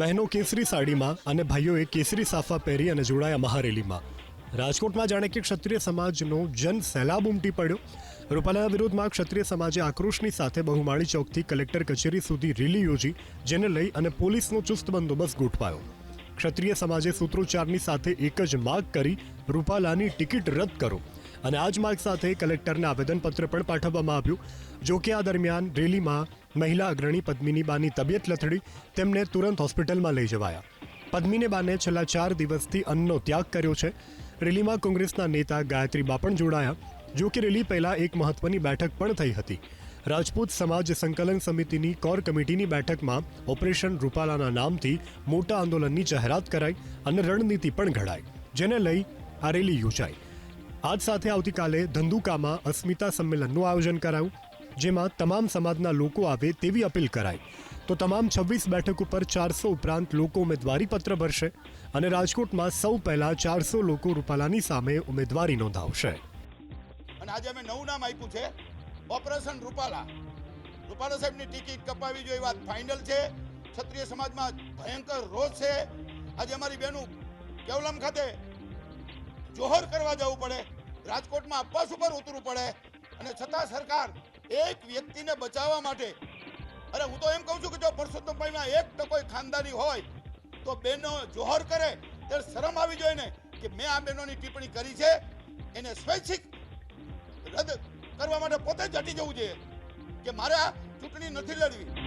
બહેનો કેસરી સાડીમાં અને ભાઈઓએ કેસરી સાફા પહેરી અને જોડાયા મહારેલીમાં. રાજકોટમાં જાણે કે ક્ષત્રિય સમાજનો જન સહેલાબ ઉમટી પડ્યો. રૂપાલાના વિરોધમાં ક્ષત્રિય સમાજે આક્રોશની સાથે બહુમાળી ચોકથી કલેક્ટર કચેરી સુધી રેલી યોજી, જેને લઈ અને પોલીસનો ચુસ્ત બંદોબસ્ત ગોઠવાયો. ક્ષત્રિય સમાજે સૂત્રોચ્ચારની સાથે એક જ માગ કરી, રૂપાલાની ટિકિટ રદ કરો. અને આ જ માર્ગ સાથે કલેક્ટરને આવેદનપત્ર પણ પાઠવવામાં આવ્યું. જો કે આ દરમિયાન રેલીમાં મહિલા અગ્રણી પદ્મિની બાની તબિયત લથડી, તેમને તુરંત હોસ્પિટલમાં લઈ જવાયા. પદ્મિની બાને છેલ્લા ચાર દિવસથી અન્નનો ત્યાગ કર્યો છે. રેલીમાં કોંગ્રેસના નેતા ગાયત્રી બા પણ જોડાયા. જો કે રેલી પહેલા એક મહત્વની બેઠક પણ થઈ હતી. રાજપૂત સમાજ સંકલન સમિતિની કોર કમિટીની બેઠકમાં ઓપરેશન રૂપાલાના નામથી મોટા આંદોલનની જાહેરાત કરાઈ અને રણનીતિ પણ ઘડાઈ, જેને લઈ આ રેલી યોજાઈ. આજ સાથે આવતીકાલે ધંધુકામાં અસ્મિતા સંમેલનનું આયોજન કરાયું, જેમાં તમામ સમાજના લોકો આવે તેવી અપીલ કરાઈ. તો તમામ છવ્વીસ બેઠક ઉપર ચારસો ઉપરાંત લોકો ઉમેદવારી પત્ર ભરશે અને રાજકોટમાં સૌ પહેલા ચારસો લોકો રૂપાલાની સામે ઉમેદવારી નોંધાવશે. અને આજે અમે નવું નામ આપ્યું છે, ઓપરેશન રૂપાલા. રૂપાલા સાહેબની ટિકિટ કપાવી જોઈએ વાત ફાઇનલ છે. ક્ષત્રિય સમાજમાં ભયંકર રોષ છે. આજે અમારી બહેનું કેવલમ ખાતે જોહર કરવા જવું પડે. રાજકોટમાં અપવાસ ઉપર ઉતરવું પડે. અને છતાં સરકાર એક વ્યક્તિને બચાવવા માટે અરે હું તો એમ કહું છું કે જો પરસોત્તમભાઈમાં એક તો કોઈ ખાનદાની હોય, તો બહેનો જોહર કરે. ત્યારે શરમ આવી જોઈએ ને કે મેં આ બહેનોની ટિપ્પણી કરી છે. એને સ્વૈચ્છિક રદ કરવા માટે પોતે જ હટી જવું જોઈએ કે મારે આ ચૂંટણી નથી લડવી.